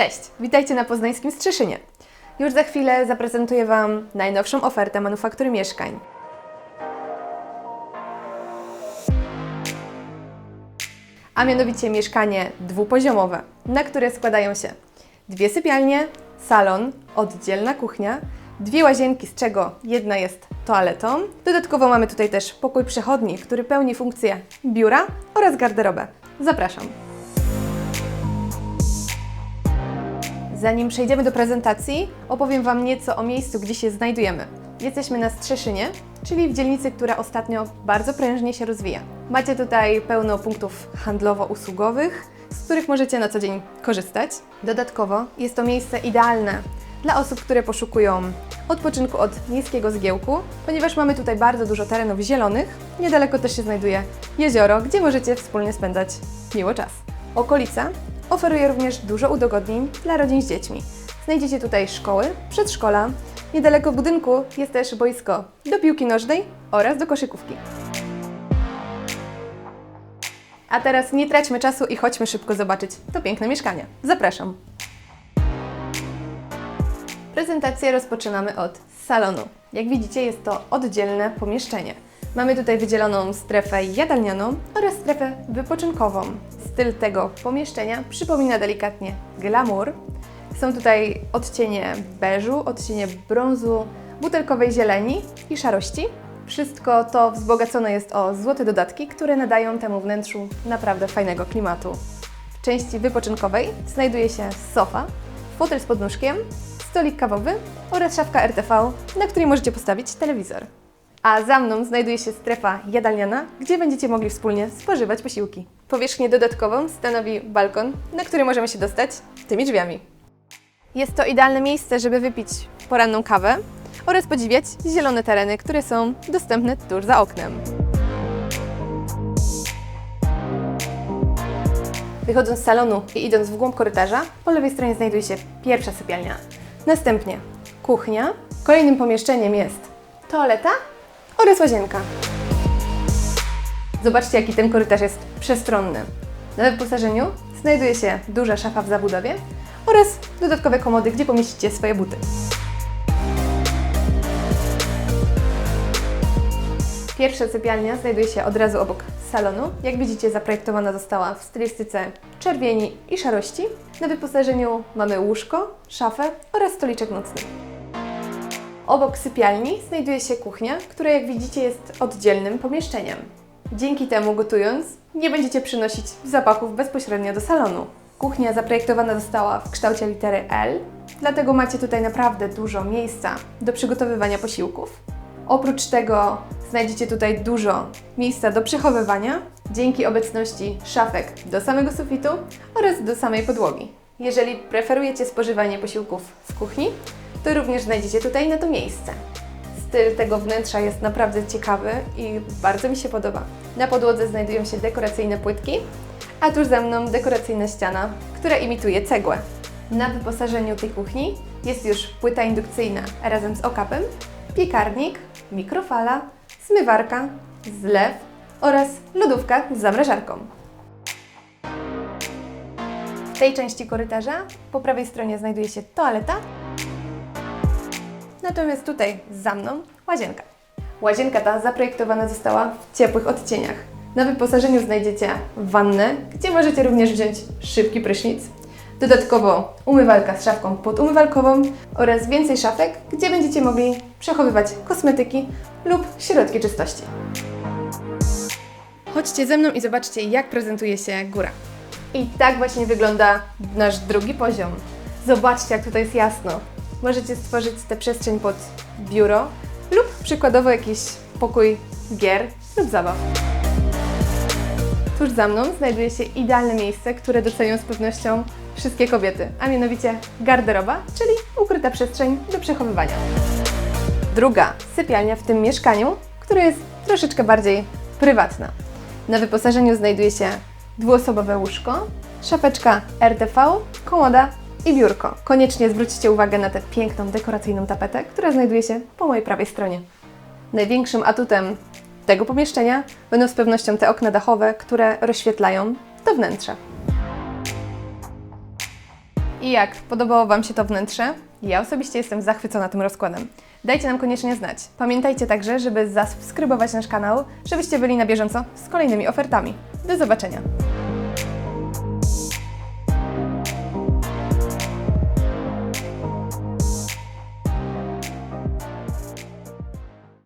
Cześć, witajcie na poznańskim Strzeszynie. Już za chwilę zaprezentuję Wam najnowszą ofertę manufaktury mieszkań. A mianowicie mieszkanie dwupoziomowe, na które składają się dwie sypialnie, salon, oddzielna kuchnia, dwie łazienki, z czego jedna jest toaletą. Dodatkowo mamy tutaj też pokój przechodni, który pełni funkcję biura oraz garderobę. Zapraszam. Zanim przejdziemy do prezentacji, opowiem Wam nieco o miejscu, gdzie się znajdujemy. Jesteśmy na Strzeszynie, czyli w dzielnicy, która ostatnio bardzo prężnie się rozwija. Macie tutaj pełno punktów handlowo-usługowych, z których możecie na co dzień korzystać. Dodatkowo jest to miejsce idealne dla osób, które poszukują odpoczynku od niskiego zgiełku, ponieważ mamy tutaj bardzo dużo terenów zielonych. Niedaleko też się znajduje jezioro, gdzie możecie wspólnie spędzać miło czas. Okolica oferuje również dużo udogodnień dla rodzin z dziećmi. Znajdziecie tutaj szkoły, przedszkola. Niedaleko budynku jest też boisko do piłki nożnej oraz do koszykówki. A teraz nie traćmy czasu i chodźmy szybko zobaczyć to piękne mieszkanie. Zapraszam. Prezentację rozpoczynamy od salonu. Jak widzicie, jest to oddzielne pomieszczenie. Mamy tutaj wydzieloną strefę jadalnianą oraz strefę wypoczynkową. Styl tego pomieszczenia przypomina delikatnie glamour. Są tutaj odcienie beżu, odcienie brązu, butelkowej zieleni i szarości. Wszystko to wzbogacone jest o złote dodatki, które nadają temu wnętrzu naprawdę fajnego klimatu. W części wypoczynkowej znajduje się sofa, fotel z podnóżkiem, stolik kawowy oraz szafka RTV, na której możecie postawić telewizor. A za mną znajduje się strefa jadalniana, gdzie będziecie mogli wspólnie spożywać posiłki. Powierzchnię dodatkową stanowi balkon, na który możemy się dostać tymi drzwiami. Jest to idealne miejsce, żeby wypić poranną kawę oraz podziwiać zielone tereny, które są dostępne tuż za oknem. Wychodząc z salonu i idąc w głąb korytarza, po lewej stronie znajduje się pierwsza sypialnia. Następnie kuchnia. Kolejnym pomieszczeniem jest toaleta oraz łazienka. Zobaczcie, jaki ten korytarz jest przestronny. Na wyposażeniu znajduje się duża szafa w zabudowie oraz dodatkowe komody, gdzie pomieścicie swoje buty. Pierwsza sypialnia znajduje się od razu obok salonu. Jak widzicie, zaprojektowana została w stylistyce czerwieni i szarości. Na wyposażeniu mamy łóżko, szafę oraz stoliczek nocny. Obok sypialni znajduje się kuchnia, która jak widzicie jest oddzielnym pomieszczeniem. Dzięki temu gotując nie będziecie przynosić zapachów bezpośrednio do salonu. Kuchnia zaprojektowana została w kształcie litery L, dlatego macie tutaj naprawdę dużo miejsca do przygotowywania posiłków. Oprócz tego znajdziecie tutaj dużo miejsca do przechowywania dzięki obecności szafek do samego sufitu oraz do samej podłogi. Jeżeli preferujecie spożywanie posiłków w kuchni, to również znajdziecie tutaj na to miejsce. Styl tego wnętrza jest naprawdę ciekawy i bardzo mi się podoba. Na podłodze znajdują się dekoracyjne płytki, a tuż za mną dekoracyjna ściana, która imituje cegłę. Na wyposażeniu tej kuchni jest już płyta indukcyjna razem z okapem, piekarnik, mikrofala, zmywarka, zlew oraz lodówka z zamrażarką. W tej części korytarza po prawej stronie znajduje się toaleta, natomiast tutaj za mną łazienka. Łazienka ta zaprojektowana została w ciepłych odcieniach. Na wyposażeniu znajdziecie wannę, gdzie możecie również wziąć szybki prysznic. Dodatkowo umywalka z szafką podumywalkową oraz więcej szafek, gdzie będziecie mogli przechowywać kosmetyki lub środki czystości. Chodźcie ze mną i zobaczcie, jak prezentuje się góra. I tak właśnie wygląda nasz drugi poziom. Zobaczcie, jak tutaj jest jasno. Możecie stworzyć tę przestrzeń pod biuro lub przykładowo jakiś pokój gier lub zabaw. Tuż za mną znajduje się idealne miejsce, które docenią z pewnością wszystkie kobiety, a mianowicie garderoba, czyli ukryta przestrzeń do przechowywania. Druga sypialnia w tym mieszkaniu, które jest troszeczkę bardziej prywatna. Na wyposażeniu znajduje się dwuosobowe łóżko, szafeczka RTV, komoda i biurko. Koniecznie zwróćcie uwagę na tę piękną, dekoracyjną tapetę, która znajduje się po mojej prawej stronie. Największym atutem tego pomieszczenia będą z pewnością te okna dachowe, które rozświetlają to wnętrze. I jak podobało Wam się to wnętrze? Ja osobiście jestem zachwycona tym rozkładem. Dajcie nam koniecznie znać. Pamiętajcie także, żeby zasubskrybować nasz kanał, żebyście byli na bieżąco z kolejnymi ofertami. Do zobaczenia!